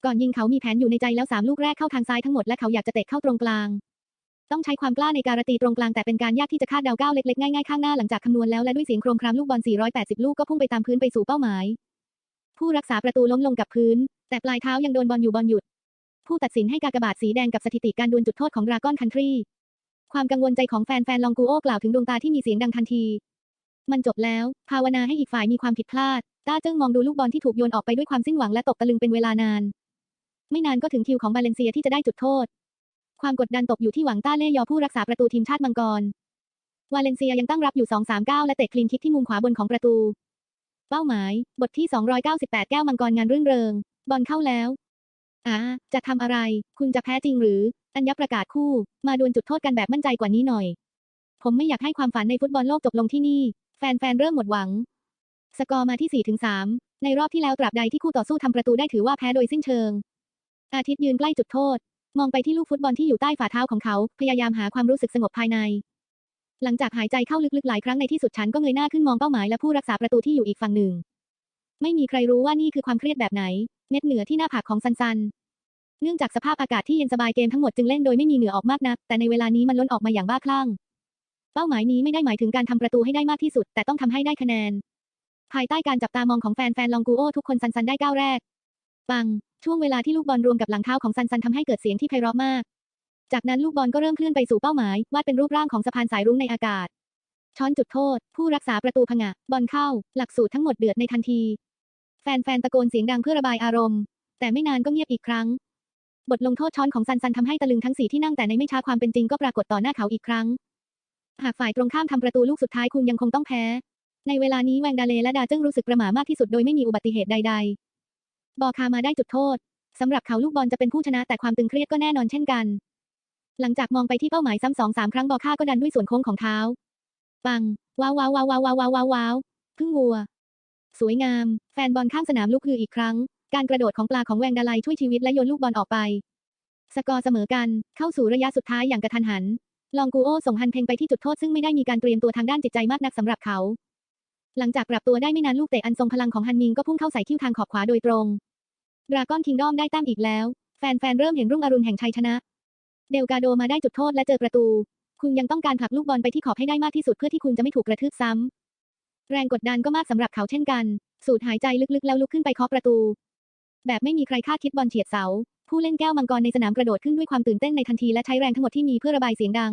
ก่อนยิงเขามีแผนอยู่ในใจแล้วสามลูกแรกเข้าทางซ้ายทั้งหมดและเขาอยากจะเตะเข้าตรงกลาง ต้องใช้ความกล้าในการตีตรงกลางแต่เป็นการยากที่จะคาดเดาก้าวเล็กๆง่ายๆข้างหน้าหลังจากคำนวณแล้วและด้วยเสียงโครมครามลูกบอล 480 ลูกก็พุ่งไปตามพื้นไปสู่เป้าหมาย ผู้รักษาประตูล้มลงกับพื้น แต่ปลายเท้ายังโดนบอลอยู่บอลหยุด ผู้ตัดสินให้กากบาทสีแดงกับสถิติการดวลจุดโทษของดราก้อนคันทรีความกังวลใจของแฟนๆลองกูโอกล่าวถึงดวงตาที่มีเสียงดังทันที มันจบแล้ว ภาวนาให้อีกฝ่ายมีความผิดพลาด ต้าเจิ้งมองดูลูกบอลที่ถูกโยนออกไปด้วยความสิ้นหวังและตกตะลึงเป็นเวลานาน ไม่นานก็ถึงคิวของบาเลนเซียที่จะได้จุดโทษ ความกดดันตกอยู่ที่หวังต้าเล่ยอผู้รักษาประตูทีมชาติมังกร วาเลนเซียยังตั้งรับอยู่ 2-3-9 และเตะคลีนคิกที่มุมขวาบนของประตู เป้าหมาย บทที่ 298 แก้วมังกรงานรื่นเริง บอลเข้าแล้วอ่าจะทำอะไร คุณจะแพ้จริงหรือ อัญญประกาศคู่ มาดวลจุดโทษกันแบบมั่นใจกว่านี้หน่อย ผมไม่อยากให้ความฝันในฟุตบอลโลกจบลงที่นี่ แฟนๆเริ่มหมดหวัง สกอร์มาที่ 4-3 ในรอบที่แล้วตราบใดที่คู่ต่อสู้ทำประตูได้ถือว่าแพ้โดยสิ้นเชิง อาทิตย์ยืนใกล้จุดโทษ มองไปที่ลูกฟุตบอลที่อยู่ใต้ฝ่าเท้าของเขา พยายามหาความรู้สึกสงบภายใน หลังจากหายใจเข้าลึกๆหลายครั้งในที่สุดฉันก็เงยหน้าขึ้นมองเป้าหมายและผู้รักษาประตูที่อยู่อีกฝั่งหนึ่ง ไม่มีใครรู้ว่านี่คือความเครียดแบบไหน เม็ดเหนือที่หน้าผากของซันซัน เนื่องจากสภาพอากาศที่เย็นสบายเกมทั้งหมดจึงเล่นโดยไม่มีเหงื่อออกมากนัก แต่ในเวลานี้มันล้นออกมาอย่างบ้าคลั่ง เป้าหมายนี้ไม่ได้หมายถึงการทำประตูให้ได้มากที่สุด แต่ต้องทำให้ได้คะแนน ภายใต้การจับตามองของแฟนๆลองกูโอทุกคนซันซันได้ก้าวแรก ปัง ช่วงเวลาที่ลูกบอลรวมกับหลังเท้าของซันซันทำให้เกิดเสียงที่ไพเราะมาก จากนั้นลูกบอลก็เริ่มเคลื่อนไปสู่เป้าหมายวาดเป็นรูปร่างของสะพานสายรุ้งในอากาศ ช้อนจุดโทษ ผู้รักษาประตูผงะ บอลเข้า หลักสูตรทั้งหมดเดือดในทันที แฟนๆตะโกนเสียงดังเพื่อระบายอารมณ์ แต่ไม่นานก็เงียบอีกครั้ง บทลงโทษช้อนของซันซันทำให้ตะลึงทั้งสี่ที่นั่งแต่ในไม่ช้าความเป็นจริงก็ปรากฏต่อหน้าเขาอีกครั้ง หากฝ่ายตรงข้ามทำประตูลูกสุดท้ายคุณยังคงต้องแพ้ ในเวลานี้แวงดาเลและดาเจิ้งรู้สึกประหม่ามากที่สุดโดยไม่มีอุบัติเหตุใด ๆ บอคามาได้จุดโทษสำหรับเขาลูกบอลจะเป็นผู้ชนะแต่ความตึงเครียดก็แน่นอนเช่นกัน หลังจากมองไปที่เป้าหมายซ้ำสองสามครั้งบอค่าก็ดันด้วยส่วนโค้งของเท้า ปัง ว้าวว้าวว้าวว้าวว้าวว้าวพึ่งวัว สวยงาม แฟนบอลข้างสนามลุกฮืออีกครั้ง การกระโดดของปลาของแวงดาไลช่วยชีวิตและโยนลูกบอลออกไป สกอร์เสมอกัน เข้าสู่ระยะสุดท้ายอย่างกระทันหัน ลองกูโอส่งฮันเพงไปที่จุดโทษซึ่งไม่ได้มีการเตรียมตัวทางด้านจิตใจมากนักสำหรับเขา หลังจากปรับตัวได้ไม่นานลูกเตะอันทรงพลังของฮันมิงก็พุ่งเข้าใส่คิ้วทางขอบขวาโดยตรงดราก้อนคิงดอมได้แต้มอีกแล้ว แฟนๆ เริ่มเห็นรุ่งอรุณแห่งชัยชนะ เดลกาโดมาได้จุดโทษและเจอประตู คุณยังต้องการผลักลูกบอลไปที่ขอบให้ได้มากที่สุดเพื่อที่คุณจะไม่ถูกกระทืบซ้ำ แรงกดดันก็มากสำหรับเขาเช่นกัน สูดหายใจลึกๆ แล้วลุกขึ้นไปเคาะประตู แบบไม่มีใครคาดคิดบอลเฉียดเสา ผู้เล่นแก้วมังกรในสนามกระโดดขึ้นด้วยความตื่นเต้นในทันทีและใช้แรงทั้งหมดที่มีเพื่อระบายเสียงดัง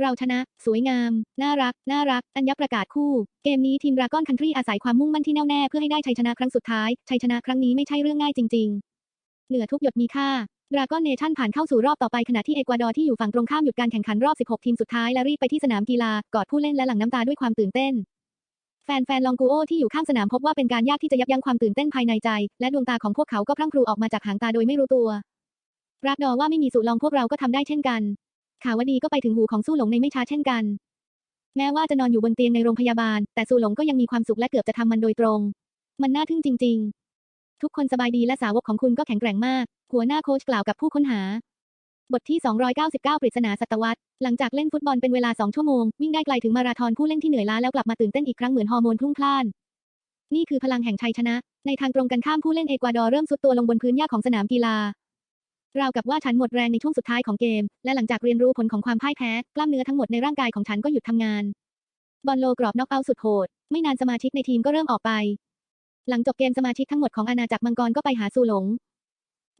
เราชนะ สวยงาม น่ารัก น่ารัก อัญญประกาศคู่ เกมนี้ทีมดราก้อนคันทรีอาศัยความมุ่งมั่นที่แน่วแน่เพื่อให้ได้ชัยชนะครั้งสุดท้าย ชัยชนะครั้งนี้ไม่ใช่เรื่องง่ายจริง ๆ เหนือทุกหยดมีค่าดราก้อนเนชั่นผ่านเข้าสู่รอบต่อไปขณะที่เอกวาดอร์ที่อยู่ฝั่งตรงข้ามหยุดการแข่งขันรอบ 16 ทีมสุดท้ายและรีบไปที่สนามกีฬากอดผู้เล่นและหลั่งน้ำตาด้วยความตื่นเต้น แฟนๆลองกูโอที่อยู่ข้างสนามพบว่าเป็นการยากที่จะยับยั้งความตื่นเต้นภายในใจ และดวงตาของพวกเขาก็พรั่งพรูออกมาจากหางตาโดยไม่รู้ตัวรักดอว่าไม่มีสุลองพวกเราก็ทำได้เช่นกัน ข่าวดีก็ไปถึงหูของสู้หลงในไม่ช้าเช่นกัน แม้ว่าจะนอนอยู่บนเตียงในโรงพยาบาล แต่สู้หลงก็ยังมีความสุขและเกือบจะทำมันโดยตรง มันน่าทึ่งจริง ๆ ทุกคนสบายดีและสาวกของคุณก็แข็งแกร่งมาก หัวหน้าโค้ชกล่าวกับผู้ค้นหา บทที่ 299 ปริศนาศตวรรษ หลังจากเล่นฟุตบอลเป็นเวลา 2 ชั่วโมง วิ่งได้ไกลถึงมาราธอนผู้เล่นที่เหนื่อยล้าแล้วกลับมาตื่นเต้นอีกครั้งเหมือนฮอร์โมนพลุ่งพล่านนี่คือพลังแห่งชัยชนะ ในทางตรงกันข้ามผู้เล่นเอกวาดอร์เริ่มซุดตัวลงบนพื้นหญ้าของสนามกีฬา ราวกับว่าฉันหมดแรงในช่วงสุดท้ายของเกม และหลังจากเรียนรู้ผลของความพ่ายแพ้ กล้ามเนื้อทั้งหมดในร่างกายของฉันก็หยุดทำงาน บอลโลกรอบน็อกเอาท์สุดโหด ไม่นานสมาชิกในทีมก็เริ่มออกไป หลังจบเกมสมาชิกทั้งหมดของอาณาจักรมังกรก็ไปหาซูหลง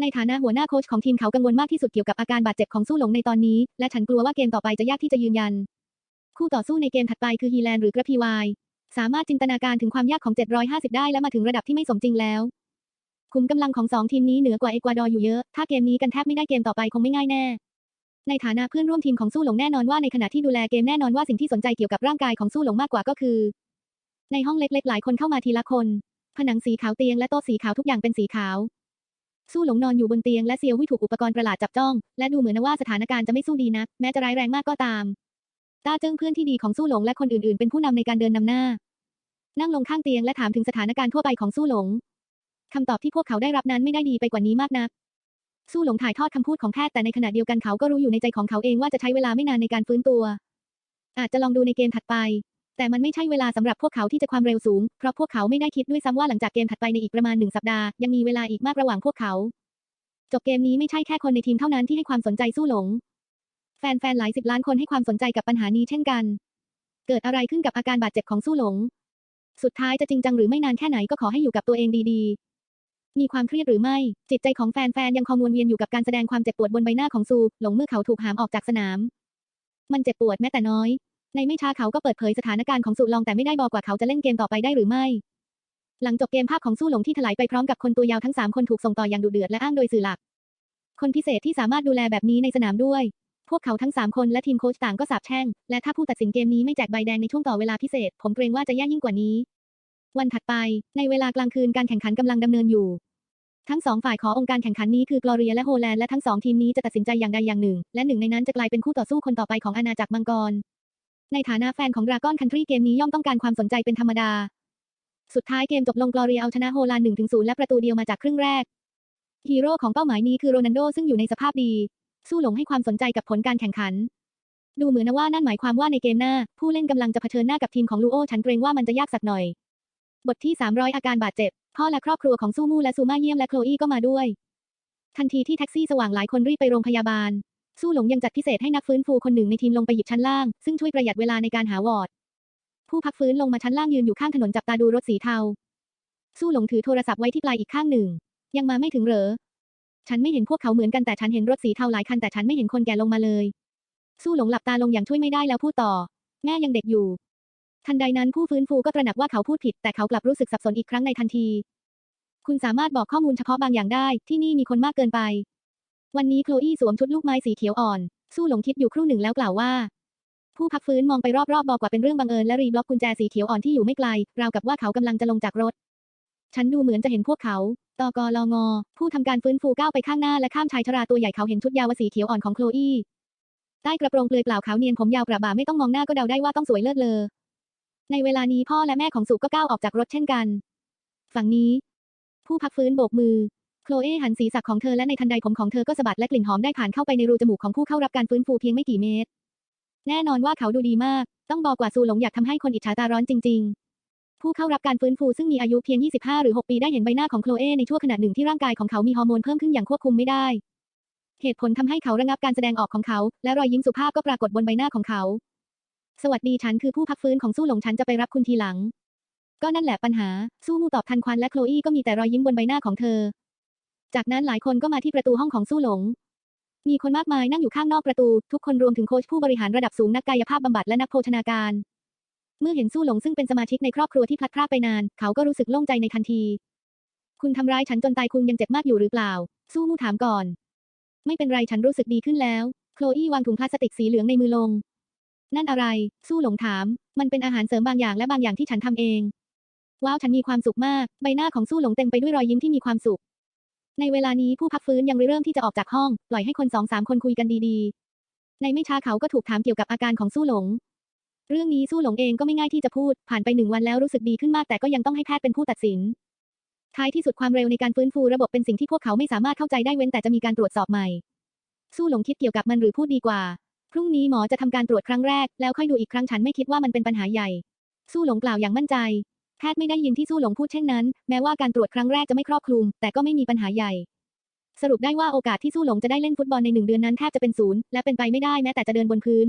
ในฐานะหัวหน้าโค้ชของทีมเขากังวลมากที่สุดเกี่ยวกับอาการบาดเจ็บของสู้หลงในตอนนี้ และฉันกลัวว่าเกมต่อไปจะยากที่จะยืนยัน คู่ต่อสู้ในเกมถัดไปคือฮีแลนหรือกระพีวาย สามารถจินตนาการถึงความยากของ 750 ได้และมาถึงระดับที่ไม่สมจริงแล้ว คุมกำลังของสองทีมนี้เหนือกว่าเอกวาดอร์อยู่เยอะ ถ้าเกมนี้กันแทบไม่ได้เกมต่อไปคงไม่ง่ายแน่ ในฐานะเพื่อนร่วมทีมของสู้หลงแน่นอนว่าในขณะที่ดูแลเกมแน่นอนว่าสิ่งที่สนใจเกี่ยวกับร่างกายของสู้หลงมากกว่าก็คือ ในห้องเล็กๆ หลายคนเข้ามาทีละคน ผนังสีขาวเตียงและโต๊ะสีขาวทุกอย่างเป็นสีขาว สู้หลงนอนอยู่บนเตียงและเซียววิถูกอุปกรณ์ประหลาดจับจ้อง และดูเหมือนว่าสถานการณ์จะไม่สู้ดีนักแม้จะร้ายแรงมากก็ตามตาเจิ้งเพื่อนที่ดีของสู้หลงและคนอื่นๆ เป็นผู้นำในการเดินนำหน้า นั่งลงข้างเตียงและถามถึงสถานการณ์ทั่วไปของสู้หลง คำตอบที่พวกเขาได้รับนั้นไม่ได้ดีไปกว่านี้มากนัก สู้หลงถ่ายทอดคำพูดของแพทย์แต่ในขณะเดียวกันเขาก็รู้อยู่ในใจของเขาเองว่าจะใช้เวลาไม่นานในการฟื้นตัว อาจจะลองดูในเกมถัดไป แต่มันไม่ใช่เวลาสำหรับพวกเขาที่จะความเร็วสูง เพราะพวกเขาไม่ได้คิดด้วยซ้ำว่าหลังจากเกมถัดไปในอีกประมาณหนึ่งสัปดาห์ยังมีเวลาอีกมากระหว่างพวกเขา จบเกมนี้ไม่ใช่แค่คนในทีมเท่านั้นที่ให้ความสนใจสู้หลง แฟนๆหลายสิบล้านคนให้ความสนใจกับปัญหานี้เช่นกัน เกิดอะไรขึ้นกับอาการบาดเจ็บของสู้หลง สุดท้ายจะจริงจังหรือไม่นานแค่ไหนก็ขอให้อยู่กับตัวเองดีๆ มีความเครียดหรือไม่ จิตใจของแฟนๆ ยังคงวนเวียนอยู่กับการแสดงความเจ็บปวดบนใบหน้าของซู หลงเมื่อเขาถูกหามออกจากสนาม มันเจ็บปวดแม้แต่น้อย ในไม่ช้าเขาก็เปิดเผยสถานการณ์ของสุลองแต่ไม่ได้บอกว่าเขาจะเล่นเกมต่อไปได้หรือไม่ หลังจบเกมภาพของสู้หลงที่ถลายไปพร้อมกับคนตัวยาวทั้งสามคนถูกส่งต่ออย่างดุเดือดและอ้างโดยสื่อหลัก คนพิเศษที่สามารถดูแลแบบนี้ในสนามด้วย พวกเขาทั้ง 3 คนและทีมโค้ชต่างก็สาบแช่ง และถ้าผู้ตัดสินเกมนี้ไม่แจกใบแดงในช่วงต่อเวลาพิเศษ ผมเกรงว่าจะแย่ยิ่งกว่านี้วันถัดไป ในเวลากลางคืนการแข่งขันกำลังดำเนินอยู่ ทั้งสองฝ่ายขอองค์การแข่งขันนี้คือกลอเรียและโฮแลนด์และทั้งสองทีมนี้จะตัดสินใจอย่างใดอย่างหนึ่ง และหนึ่งในนั้นจะกลายเป็นคู่ต่อสู้คนต่อไปของอาณาจักรมังกร ในฐานะแฟนของดราก้อนคันทรีเกมนี้ย่อมต้องการความสนใจเป็นธรรมดา สุดท้ายเกมจบลงกลอเรียเอาชนะโฮแลนด์1-0และประตูเดียวมาจากครึ่งแรก ฮีโร่ของเป้าหมายนี้คือโรนัลโดซึ่งอยู่ในสภาพดี สู้หลงให้ความสนใจกับผลการแข่งขัน ดูเหมือนนะว่านั่นหมายความว่าในเกมหน้า ผู้เล่นกำลังจะเผชิญหน้ากับทีมของลูโอฉันเกรงว่ามันจะยากสักหน่อย บทที่ 300 อาการบาดเจ็บ พ่อและครอบครัวของซูมูและซูมาเยี่ยมและโคลอี้ก็มาด้วย ทันทีที่แท็กซี่สว่างหลายคนรีบไปโรงพยาบาล สู้หลงยังจัดพิเศษให้นักฟื้นฟูคนหนึ่งในทีมลงไปหยิบชั้นล่าง ซึ่งช่วยประหยัดเวลาในการหาวอร์ด ผู้พักฟื้นลงมาชั้นล่างยืนอยู่ข้างถนนจับตาดูรถสีเทา สู้หลงถือโทรศัพท์ไว้ที่ปลายอีกข้างหนึ่ง ยังมาไม่ถึงเหรอ ฉันไม่เห็นพวกเขาเหมือนกันแต่ฉันเห็นรถสีเทาหลายคันแต่ฉันไม่เห็นคนแก่ลงมาเลย สู้หลงหลับตาลงอย่างช่วยไม่ได้แล้วพูดต่อ แม่ยังเด็กอยู่ ทันใดนั้นผู้ฟื้นฟูก็ตระหนักว่าเขาพูดผิด แต่เขากลับรู้สึกสับสนอีกครั้งในทันที คุณสามารถบอกข้อมูลเฉพาะบางอย่างได้ ที่นี่มีคนมากเกินไป วันนี้โคลอี้สวมชุดลูกไม้สีเขียวอ่อน สู้หลงคิดอยู่ครู่หนึ่งแล้วกล่าวว่า ผู้พักฟื้นมองไปรอบๆบอกว่าเป็นเรื่องบังเอิญและรีบล็อกกุญแจสีเขียวอ่อนที่อยู่ไม่ไกล ราวกับว่าเขากำลังจะลงจากรถ ฉันดูเหมือนจะเห็นพวกเขาตกลงผู้ทำการฟื้นฟูก้าวไปข้างหน้าและข้ามชายชราตัวใหญ่เขาเห็นชุดยาวสีเขียวอ่อนของโคลอี้ใต้กระโปรงเปลือยเปล่าขาวเนียนผมยาวกระบ่าไม่ต้องมองหน้าก็เดาได้ว่าต้องสวยเลิศเลอ ในเวลานี้พ่อและแม่ของสุก็ก้าวออกจากรถเช่นกัน ฝั่งนี้ ผู้พักฟื้นโบกมือ โคลเอหันศีรษะของเธอและในทันใดผมของเธอก็สะบัดและกลิ่นหอมได้ผ่านเข้าไปในรูจมูกของผู้เข้ารับการฟื้นฟูเพียงไม่กี่เมตร แน่นอนว่าเขาดูดีมาก ต้องบอกว่าซูหลงอยากทำให้คนอิจฉาตาร้อนจริง ๆ ผู้เข้ารับการฟื้นฟูซึ่งมีอายุเพียง 25 หรือ 6 ปีได้เห็นใบหน้าของโคลเอในช่วงขณะหนึ่งที่ร่างกายของเขามีฮอร์โมนเพิ่มขึ้นอย่างควบคุมไม่ได้ เหตุผลทำให้เขาระงับการแสดงออกของเขา และรอยยิ้มสุภาพก็ปรากฏบนใบหน้าของเขา สวัสดีฉันคือผู้พักฟื้นของสู้หลงฉันจะไปรับคุณทีหลัง ก็นั่นแหละปัญหา สู้มูตอบทันควันและโคลอี้ก็มีแต่รอยยิ้มบนใบหน้าของเธอ จากนั้นหลายคนก็มาที่ประตูห้องของสู้หลง มีคนมากมายนั่งอยู่ข้างนอกประตู ทุกคนรวมถึงโค้ชผู้บริหารระดับสูงนักกายภาพบำบัดและนักโภชนาการ เมื่อเห็นสู้หลงซึ่งเป็นสมาชิกในครอบครัวที่พลัดพรากไปนาน เขาก็รู้สึกโล่งใจในทันที คุณทำร้ายฉันจนตายคุณยังเจ็บมากอยู่หรือเปล่า สู้มูถามก่อน ไม่เป็นไรฉันรู้สึกดีขึ้นแล้ว โคลอี้วางถุงพลาสติกสีเหลืองในมือลง นั่นอะไร สู้หลงถาม มันเป็นอาหารเสริมบางอย่างและบางอย่างที่ฉันทำเอง ว้าว ฉันมีความสุขมาก ใบหน้าของสู้หลงเต็มไปด้วยรอยยิ้มที่มีความสุข ในเวลานี้ผู้พักฟื้นยังเริ่มที่จะออกจากห้อง ปล่อยให้คนสองสามคนคุยกันดีๆ ในไม่ช้าเขาก็ถูกถามเกี่ยวกับอาการของสู้หลง เรื่องนี้สู้หลงเองก็ไม่ง่ายที่จะพูด ผ่านไปหนึ่งวันแล้วรู้สึกดีขึ้นมากแต่ก็ยังต้องให้แพทย์เป็นผู้ตัดสิน ท้ายที่สุดความเร็วในการฟื้นฟูระบบเป็นสิ่งที่พวกเขาไม่สามารถเข้าใจได้เว้นแต่จะมีการตรวจสอบใหม่ สู้หลงคิดเกี่ยวกับมันหรือพูดดีกว่า พรุ่งนี้หมอจะทำการตรวจครั้งแรก แล้วค่อยดูอีกครั้งฉันไม่คิดว่ามันเป็นปัญหาใหญ่ สู้หลงกล่าวอย่างมั่นใจ แพทย์ไม่ได้ยินที่สู้หลงพูดเช่นนั้น แม้ว่าการตรวจครั้งแรกจะไม่ครอบคลุม แต่ก็ไม่มีปัญหาใหญ่ สรุปได้ว่าโอกาสที่สู้หลงจะได้เล่นฟุตบอลในหนึ่งเดือนนั้นแทบจะเป็นศูนย์และเป็นไปไม่ได้แม้แต่จะเดินบนพื้น